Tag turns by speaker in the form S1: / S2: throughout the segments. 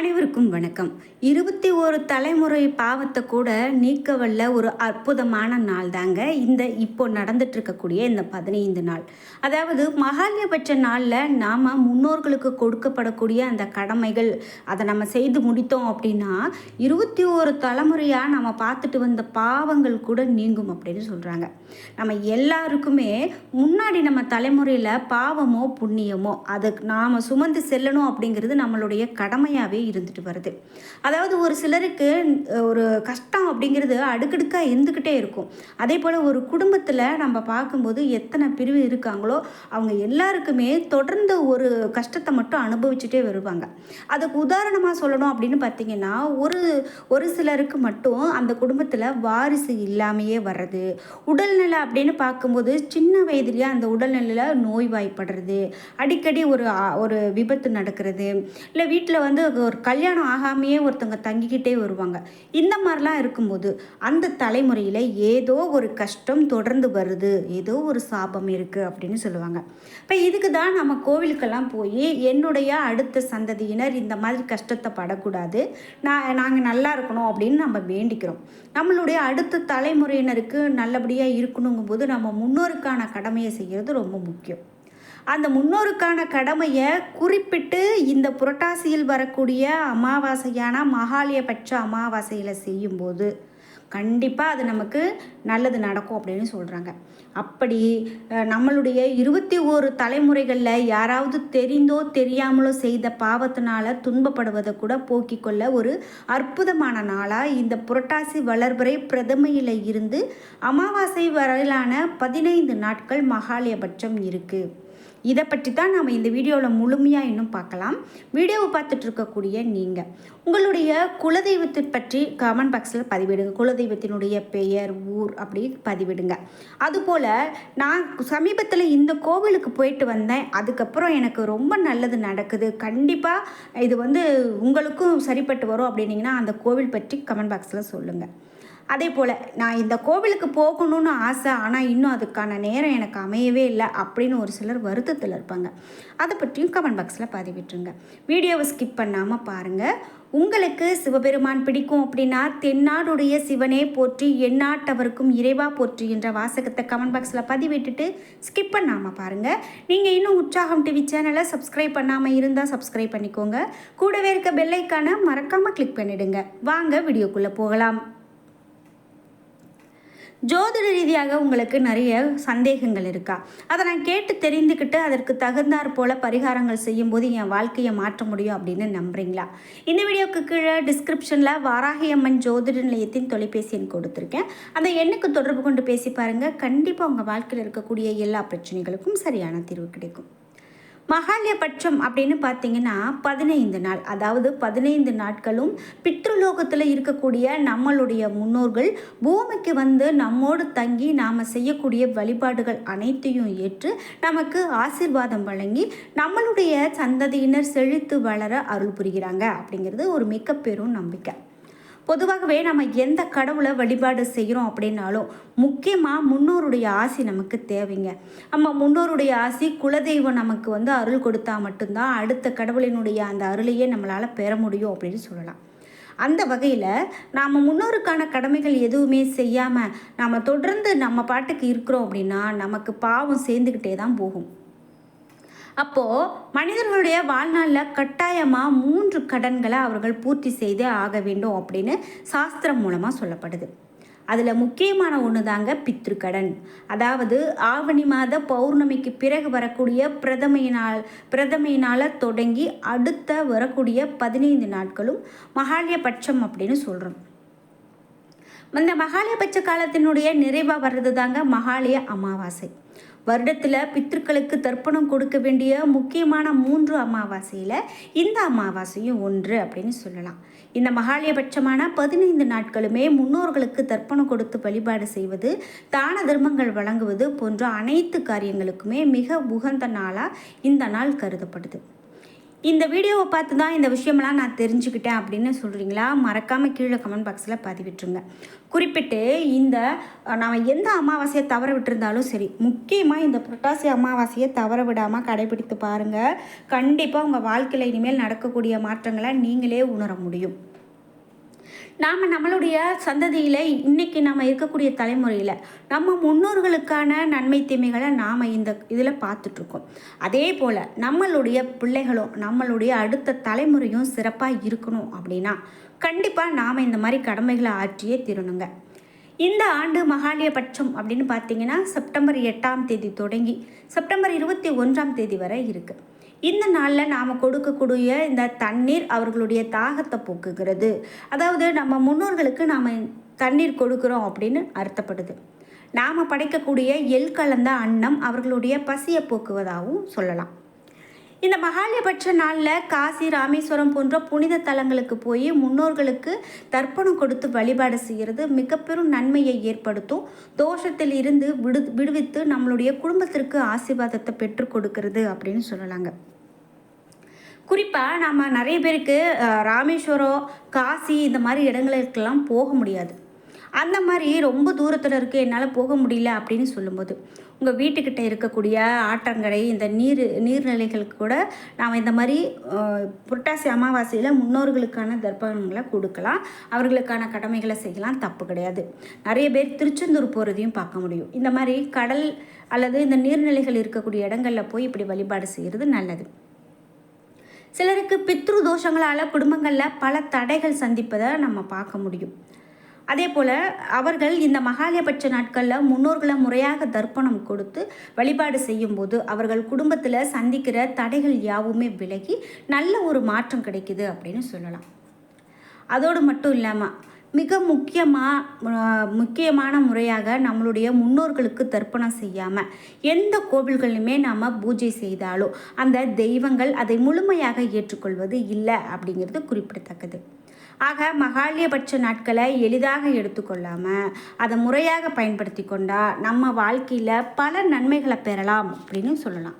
S1: அனைவருக்கும் வணக்கம். இருபத்தி ஒரு தலைமுறை பாவத்தை கூட நீக்க வல்ல ஒரு அற்புதமான நாள் தாங்க இந்த இப்போ நடந்துட்டு இருக்கக்கூடிய இந்த பதினைந்து நாள். அதாவது மகாலயபட்ச நாளில் நாம் முன்னோர்களுக்கு கொடுக்கப்படக்கூடிய அந்த கடமைகள் அதை நம்ம செய்து முடித்தோம் அப்படின்னா இருபத்தி ஒரு தலைமுறையாக நம்ம பார்த்துட்டு வந்த பாவங்கள் கூட நீங்கும் அப்படின்னு சொல்கிறாங்க நம்ம எல்லாருக்குமே முன்னாடி நம்ம தலைமுறையில் பாவமோ புண்ணியமோ அதுக்கு நாம் சுமந்து செல்லணும் அப்படிங்கிறது நம்மளுடைய கடமையாகவே இருந்துட்டு வருது. அதாவது ஒரு சிலருக்கு ஒரு கஷ்டம் அப்படிங்கிறது அடுக்கடுக்காக இருந்துக்கிட்டே இருக்கும். அதே போல் ஒரு குடும்பத்தில் நம்ம பார்க்கும்போது எத்தனை பிரிவு இருக்காங்களோ அவங்க எல்லாருக்குமே தொடர்ந்து ஒரு கஷ்டத்தை மட்டும் அனுபவிச்சுட்டே வருவாங்க. அதுக்கு உதாரணமாக சொல்லணும் அப்படின்னு பார்த்தீங்கன்னா ஒரு ஒரு சிலருக்கு மட்டும் அந்த குடும்பத்தில் வாரிசு இல்லாமையே வர்றது உடல்நிலை அப்படின்னு பார்க்கும்போது சின்ன வயதிலேயே அந்த உடல்நிலையில் நோய்வாய்ப்படுறது அடிக்கடி ஒரு ஒரு விபத்து நடக்கிறது இல்லை வீட்டில் வந்து ஒரு கல்யாணம் ஆகாமையே ஒருத்தவங்க தங்கிக்கிட்டே வருவாங்க. இந்த மாதிரிலாம் இருக்கும்போது அந்த தலைமுறையில் ஏதோ ஒரு கஷ்டம் தொடர்ந்து வருது. ஏதோ ஒரு சாபம் இருக்குது அப்படின்னு சொல்லுவாங்க. இப்போ இதுக்கு தான் நம்ம கோவிலுக்கெல்லாம் போய் என்னுடைய அடுத்த சந்ததியினர் இந்த மாதிரி கஷ்டத்தை படக்கூடாது. நான் நாங்கள் நல்லா இருக்கணும் அப்படின்னு நம்ம வேண்டிக்கிறோம். நம்மளுடைய அடுத்த தலைமுறையினருக்கு நல்லபடியாக இருக்கணுங்கும்போது நம்ம முன்னோருக்கான கடமையை செய்கிறது ரொம்ப முக்கியம். அந்த முன்னோருக்கான கடமையை குறிப்பிட்டு இந்த புரட்டாசியில் வரக்கூடிய அமாவாசையான மகாலயபட்ச அமாவாசையில் செய்யும்போது கண்டிப்பாக அது நமக்கு நல்லது நடக்கும் அப்படின்னு சொல்கிறாங்க அப்படி நம்மளுடைய இருபத்தி ஓரு தலைமுறைகளில் யாராவது தெரிந்தோ தெரியாமலோ செய்த பாவத்தினால துன்பப்படுவதை கூட போக்கிக் கொள்ள ஒரு அற்புதமான நாளாக இந்த புரட்டாசி வளர்பறை பிரதமையில் இருந்து அமாவாசை வரையிலான பதினைந்து நாட்கள் மகாலயபட்சம் இருக்குது இதை பற்றி தான் நாம் இந்த வீடியோவில் முழுமையாக இன்னும் பார்க்கலாம். வீடியோவை பார்த்துட்டு இருக்கக்கூடிய நீங்கள் உங்களுடைய குலதெய்வத்தை பற்றி கமெண்ட் பாக்ஸில் பதிவிடுங்க. குலதெய்வத்தினுடைய பெயர் ஊர் அப்படி பதிவிடுங்க. அதுபோல் நான் சமீபத்தில் இந்த கோவிலுக்கு போயிட்டு வந்தேன். அதுக்கப்புறம் எனக்கு ரொம்ப நல்லது நடக்குது. கண்டிப்பாக இது வந்து உங்களுக்கும் சரிப்பட்டு வரும் அப்படின்னீங்கன்னா அந்த கோவில் பற்றி கமெண்ட் பாக்ஸில் சொல்லுங்கள் அதே போல் நான் இந்த கோவிலுக்கு போகணும்னு ஆசை ஆனால் இன்னும் அதுக்கான நேரம் எனக்கு அமையவே இல்லை அப்படின்னு ஒரு சிலர் வருத்தத்தில் இருப்பாங்க. அதை பற்றியும் கமெண்ட் பாக்ஸில் பதிவிட்டுருங்க. வீடியோவை ஸ்கிப் பண்ணாமல் பாருங்கள் உங்களுக்கு சிவபெருமான் பிடிக்கும் அப்படின்னா தென்னாடுடைய சிவனே போற்றி எந்நாட்டவருக்கும் இறைவா போற்றி என்ற வாசகத்தை கமெண்ட் பாக்ஸில் பதிவிட்டுட்டு ஸ்கிப் பண்ணாமல் பாருங்கள் நீங்கள் இன்னும் உற்சாகம் டிவி சேனலை சப்ஸ்கிரைப் பண்ணாமல் இருந்தால் சப்ஸ்கிரைப் பண்ணிக்கோங்க. கூடவே இருக்க பெல்லைக்கான மறக்காமல் கிளிக் பண்ணிவிடுங்க வாங்க வீடியோக்குள்ளே போகலாம். ஜோதிட ரீதியாக உங்களுக்கு நிறைய சந்தேகங்கள் இருக்கா? அதை நான் கேட்டு தெரிந்துக்கிட்டு அதற்கு தகுந்தாற் போல பரிகாரங்கள் செய்யும்போது என் வாழ்க்கையை மாற்ற முடியும் அப்படின்னு நம்புறீங்களா? இந்த வீடியோக்கு கீழே டிஸ்கிரிப்ஷனில் வாராகியம்மன் ஜோதிட நிலையத்தின் தொலைபேசி எண் கொடுத்துருக்கேன். அந்த எண்ணுக்கு தொடர்பு கொண்டு பேசி பாருங்கள் கண்டிப்பாக உங்கள் வாழ்க்கையில் இருக்கக்கூடிய எல்லா பிரச்சனைகளுக்கும் சரியான தீர்வு கிடைக்கும். மகாலயபட்சம் அப்படின்னு பார்த்தீங்கன்னா பதினைந்து நாள். அதாவது பதினைந்து நாட்களும் பித்ருலோகத்தில் இருக்கக்கூடிய நம்மளுடைய முன்னோர்கள் பூமிக்கு வந்து நம்மோடு தங்கி நாம் செய்யக்கூடிய வழிபாடுகள் அனைத்தையும் ஏற்று நமக்கு ஆசீர்வாதம் வழங்கி நம்மளுடைய சந்ததியினர் செழித்து வளர அருள் புரிகிறாங்க அப்படிங்கிறது ஒரு மிக பெரும் நம்பிக்கை. பொதுவாகவே நம்ம எந்த கடவுளை வழிபாடு செய்கிறோம் அப்படின்னாலும் முக்கியமாக முன்னோருடைய ஆசி நமக்கு தேவைங்க. நம்ம முன்னோருடைய ஆசி குலதெய்வம் நமக்கு வந்து அருள் கொடுத்தா மட்டும்தான் அடுத்த கடவுளினுடைய அந்த அருளையே நம்மளால் பெற முடியும் அப்படின்னு சொல்லலாம். அந்த வகையில் நாம் முன்னோருக்கான கடமைகள் எதுவுமே செய்யாமல் நாம் தொடர்ந்து நம்ம பாட்டுக்கு இருக்கிறோம் அப்படின்னா நமக்கு பாவம் சேர்ந்துக்கிட்டே தான் போகும். அப்போது மனிதர்களுடைய வாழ்நாளில் கட்டாயமாக மூன்று கடன்களை அவர்கள் பூர்த்தி செய்தே ஆக வேண்டும் அப்படின்னு சாஸ்திரம் மூலமாக சொல்லப்படுது. அதில் முக்கியமான ஒன்று தாங்க பித்ருக்கடன். அதாவது ஆவணி மாத பௌர்ணமிக்கு பிறகு வரக்கூடிய பிரதமையினால் பிரதமையினால் தொடங்கி அடுத்த வரக்கூடிய பதினைந்து நாட்களும் மகாலயபட்சம் அப்படின்னு சொல்கிறோம் இந்த மகாலயபட்ச காலத்தினுடைய நிறைவாக வர்றது தாங்க மகாலய அமாவாசை. வருடத்தில் பித்ருக்களுக்கு தர்ப்பணம் கொடுக்க வேண்டிய முக்கியமான மூன்று அமாவாசையில் இந்த அமாவாசையும் ஒன்று அப்படின்னு சொல்லலாம். இந்த மகாலயபட்சமான பதினைந்து நாட்களுமே முன்னோர்களுக்கு தர்ப்பணம் கொடுத்து வழிபாடு செய்வது தான தர்மங்கள் வழங்குவது போன்ற அனைத்து காரியங்களுக்குமே மிக உகந்த நாளாக இந்த நாள் கருதப்படுது. இந்த வீடியோவை பார்த்து தான் இந்த விஷயமெல்லாம் நான் தெரிஞ்சுக்கிட்டேன் அப்படின்னு சொல்கிறீங்களா மறக்காமல் கீழே கமெண்ட் பாக்ஸில் பதிவிட்டுருங்க. குறிப்பிட்டு இந்த நாம் எந்த அமாவாசையை தவற விட்டுருந்தாலும் சரி முக்கியமாக இந்த புரட்டாசி அமாவாசையை தவற விடாமல் கடைபிடித்து பாருங்கள் கண்டிப்பாக உங்கள் வாழ்க்கையில் இனிமேல் நடக்கக்கூடிய மாற்றங்களை நீங்களே உணர முடியும். நாம் நம்மளுடைய சந்ததியில் இன்னைக்கு நம்ம இருக்கக்கூடிய தலைமுறையில் நம்ம முன்னோர்களுக்கான நன்மை தீமைகளை நாம் இந்த இதில் பார்த்துட்ருக்கோம். அதே போல் நம்மளுடைய பிள்ளைகளும் நம்மளுடைய அடுத்த தலைமுறையும் சிறப்பாக இருக்கணும் அப்படின்னா கண்டிப்பாக நாம் இந்த மாதிரி கடமைகளை ஆற்றியே தீரணுங்க. இந்த ஆண்டு மகாலயபட்சம் அப்படின்னு பார்த்தீங்கன்னா செப்டம்பர் எட்டாம் தேதி தொடங்கி செப்டம்பர் இருபத்தி ஒன்றாம் தேதி வரை இருக்குது இந்த நாளில் நாம் கொடுக்கக்கூடிய இந்த தண்ணீர் அவர்களுடைய தாகத்தை போக்குகிறது. அதாவது நம்ம முன்னோர்களுக்கு நாம் தண்ணீர் கொடுக்குறோம் அப்படின்னு அர்த்தப்படுது. நாம் படைக்கக்கூடிய எல் கலந்த அன்னம் அவர்களுடைய பசியை போக்குவதாகவும் சொல்லலாம். இந்த மகாலயபட்ச நாளில் காசி ராமேஸ்வரம் போன்ற புனித தலங்களுக்கு போய் முன்னோர்களுக்கு தர்ப்பணம் கொடுத்து வழிபாடு செய்கிறது மிக பெரும் நன்மையை ஏற்படுத்தும். தோஷத்தில் இருந்து விடு விடுவித்து நம்மளுடைய குடும்பத்திற்கு ஆசீர்வாதத்தை பெற்றுக் கொடுக்கிறது அப்படின்னு சொல்லலாங்க. குறிப்பாக நம்ம நிறைய பேருக்கு ராமேஸ்வரம் காசி இந்த மாதிரி இடங்களுக்கெல்லாம் போக முடியாது. அந்த மாதிரி ரொம்ப தூரத்தில் இருக்குது என்னால் போக முடியல அப்படின்னு சொல்லும்போது உங்கள் வீட்டுக்கிட்ட இருக்கக்கூடிய ஆற்றங்கரை இந்த நீர் நீர்நிலைகளுக்கு கூட நாம் இந்த மாதிரி புரட்டாசி அமாவாசையில் முன்னோர்களுக்கான தர்ப்பணங்களை கொடுக்கலாம். அவர்களுக்கான கடமைகளை செய்யலாம். தப்பு கிடையாது. நிறைய பேர் திருச்செந்தூர் போகிறதையும் பார்க்க முடியும். இந்த மாதிரி கடல் அல்லது இந்த நீர்நிலைகள் இருக்கக்கூடிய இடங்களில் போய் இப்படி வழிபாடு செய்கிறது நல்லது. சிலருக்கு பித்ரு தோஷங்களால் குடும்பங்களில் பல தடைகள் சந்திப்பதை நம்ம பார்க்க முடியும். அதே போல் அவர்கள் இந்த மகாலயபட்ச நாட்களில் முன்னோர்களை முறையாக தர்ப்பணம் கொடுத்து வழிபாடு செய்யும்போது அவர்கள் குடும்பத்தில் சந்திக்கிற தடைகள் யாவுமே விலகி நல்ல ஒரு மாற்றம் கிடைக்குது அப்படின்னு சொல்லலாம். அதோடு மட்டும் இல்லாமல் மிக முக்கியமாக முக்கியமான முறையாக நம்மளுடைய முன்னோர்களுக்கு தர்ப்பணம் செய்யாமல் எந்த கோவில்களுமே நாம் பூஜை செய்தாலும் அந்த தெய்வங்கள் அதை முழுமையாக ஏற்றுக்கொள்வது இல்லை அப்படிங்கிறது குறிப்பிடத்தக்கது. ஆக மகாலியபட்ச நாட்களை எளிதாக எடுத்துக்கொள்ளாமல் அதை முறையாக பயன்படுத்தி கொண்டால் நம்ம வாழ்க்கையில் பல நன்மைகளை பெறலாம் அப்படின்னு சொல்லலாம்.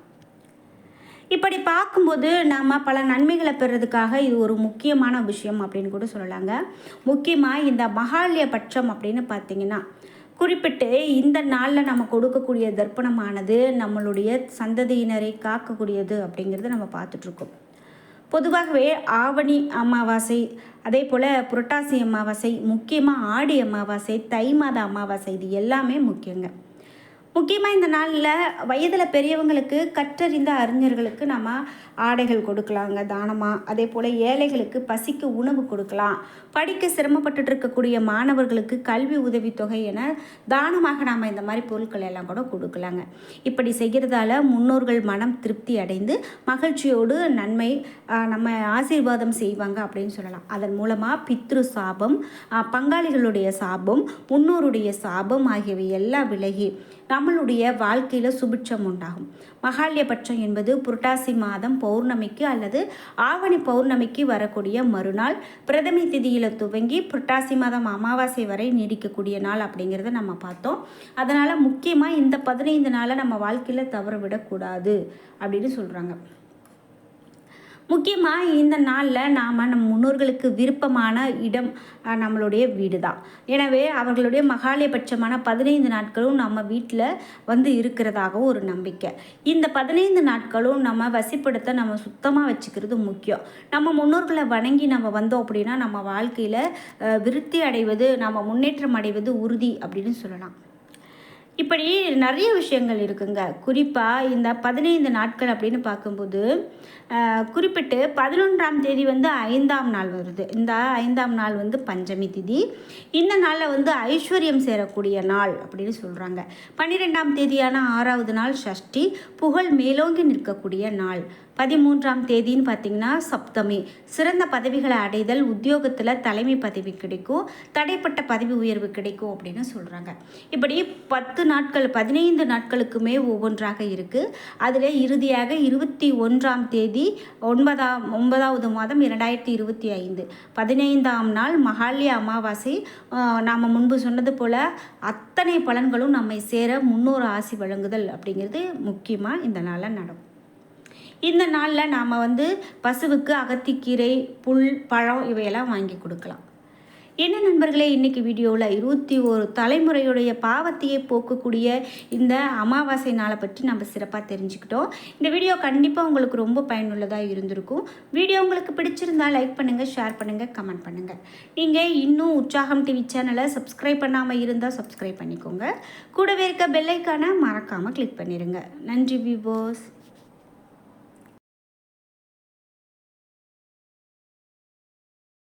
S1: இப்படி பார்க்கும்போது நாம் பல நன்மைகளை பெறதுக்காக இது ஒரு முக்கியமான விஷயம் அப்படின்னு கூட சொல்லலாங்க. முக்கியமாக இந்த மகாலய பட்சம் அப்படின்னு பார்த்தீங்கன்னா குறிப்பிட்டு இந்த நாளில் நம்ம கொடுக்கக்கூடிய தர்ப்பணமானது நம்மளுடைய சந்ததியினரை காக்கக்கூடியது அப்படிங்கிறத நம்ம பார்த்துட்ருக்கோம் பொதுவாகவே ஆவணி அமாவாசை அதே போல் புரட்டாசி அமாவாசை முக்கியமாக ஆடி அமாவாசை தை மாத அமாவாசை இது எல்லாமே முக்கியங்க. முக்கியமாக இந்த நாளில் வயதில் பெரியவங்களுக்கு கற்றறிந்த அறிஞர்களுக்கு நம்ம ஆடைகள் கொடுக்கலாங்க தானமாக அதே போல் ஏழைகளுக்கு பசிக்கு உணவு கொடுக்கலாம். படிக்க சிரமப்பட்டு இருக்கக்கூடிய மாணவர்களுக்கு கல்வி உதவித்தொகை என தானமாக நாம் இந்த மாதிரி பொருட்கள் எல்லாம் கூட கொடுக்கலாங்க. இப்படி செய்கிறதால முன்னோர்கள் மனம் திருப்தி அடைந்து மகிழ்ச்சியோடு நன்மை நம்ம ஆசீர்வாதம் செய்வாங்க அப்படின்னு சொல்லலாம். அதன் மூலமாக பித்ரு சாபம் பங்காளிகளுடைய சாபம் முன்னோருடைய சாபம் ஆகியவை எல்லாம் விலகி நம்மளுடைய வாழ்க்கையில் சுபிட்சம் உண்டாகும். மகாலயபட்சம் என்பது புரட்டாசி மாதம் பௌர்ணமிக்கு அல்லது ஆவணி பௌர்ணமிக்கு வரக்கூடிய மறுநாள். பிரதமை திதியில் துவங்கி புரட்டாசி மாதம் அமாவாசை வரை நீடிக்கக்கூடிய நாள் அப்படிங்கிறத நம்ம பார்த்தோம். அதனால் முக்கியமாக இந்த பதினைந்து நாளை நம்ம வாழ்க்கையில் தவற விடக்கூடாது அப்படின்னு சொல்கிறாங்க முக்கியமாக இந்த நாளில் நாம் நம் முன்னோர்களுக்கு விருப்பமான இடம் நம்மளுடைய வீடு தான் எனவே அவர்களுடைய மகாலயபட்சமான பதினைந்து நாட்களும் நம்ம வீட்டில் வந்து இருக்கிறதாகவும் ஒரு நம்பிக்கை. இந்த பதினைந்து நாட்களும் நம்ம வசிப்படுத்த நம்ம சுத்தமாக வச்சுக்கிறது முக்கியம். நம்ம முன்னோர்களை வணங்கி நம்ம வந்தோம் அப்படின்னா நம்ம வாழ்க்கையில் விருத்தி அடைவது நம்ம முன்னேற்றம் அடைவது உறுதி அப்படின்னு சொல்லலாம். இப்படி நிறைய விஷயங்கள் இருக்குங்க. குறிப்பாக இந்த பதினைந்து நாட்கள் அப்படின்னு பார்க்கும்போது குறிப்பிட்டு பதினொன்றாம் தேதி வந்து ஐந்தாம் நாள் வருது. இந்த ஐந்தாம் நாள் வந்து பஞ்சமி திதி. இந்த நாளில் வந்து ஐஸ்வர்யம் சேரக்கூடிய நாள் அப்படின்னு சொல்கிறாங்க பன்னிரெண்டாம் தேதியான ஆறாவது நாள் ஷஷ்டி புகழ் மேலோங்கி நிற்கக்கூடிய நாள். பதிமூன்றாம் தேதின்னு பார்த்தீங்கன்னா சப்தமி. சிறந்த பதவிகளை அடைதல் உத்தியோகத்தில் தலைமை பதவி கிடைக்கும் தடைப்பட்ட பதவி உயர்வு கிடைக்கும் அப்படின்னு சொல்கிறாங்க இப்படி பத்து நாட்கள் பதினைந்து நாட்களுக்குமே ஒவ்வொன்றாக இருக்குது அதில் இறுதியாக இருபத்தி ஒன்றாம் தேதி ஒன்பதாம் ஒன்பதாவது மாதம் இரண்டாயிரத்தி இருபத்தி ஐந்து. பதினைந்தாம் நாள் மகாலி அமாவாசை. நாம் முன்பு சொன்னது போல் அத்தனை பலன்களும் நம்மை சேர முன்னோர் ஆசி வழங்குதல் அப்படிங்கிறது முக்கியமாக இந்த நாளில் நடக்கும். இந்த நாளில் நாம் வந்து பசுவுக்கு அகத்திக்கீரை புல் பழம் இவையெல்லாம் வாங்கி கொடுக்கலாம். என்ன நண்பர்களே இன்றைக்கி வீடியோவில் இருபத்தி ஒரு தலைமுறையுடைய பாவத்தையே போக்கக்கூடிய இந்த அமாவாசை நாளை பற்றி நம்ம சிறப்பாக தெரிஞ்சுக்கிட்டோம். இந்த வீடியோ கண்டிப்பாக உங்களுக்கு ரொம்ப பயனுள்ளதாக இருந்திருக்கும். வீடியோ உங்களுக்கு பிடிச்சிருந்தா லைக் பண்ணுங்கள் ஷேர் பண்ணுங்கள் கமெண்ட் பண்ணுங்கள் நீங்கள் இன்னும் உற்சாகம் டிவி சேனலை சப்ஸ்கிரைப் பண்ணாமல் இருந்தால் சப்ஸ்கிரைப் பண்ணிக்கோங்க. கூடவே இருக்க பெல்லைக்கான மறக்காமல் கிளிக் பண்ணிடுங்க நன்றி விவோஸ்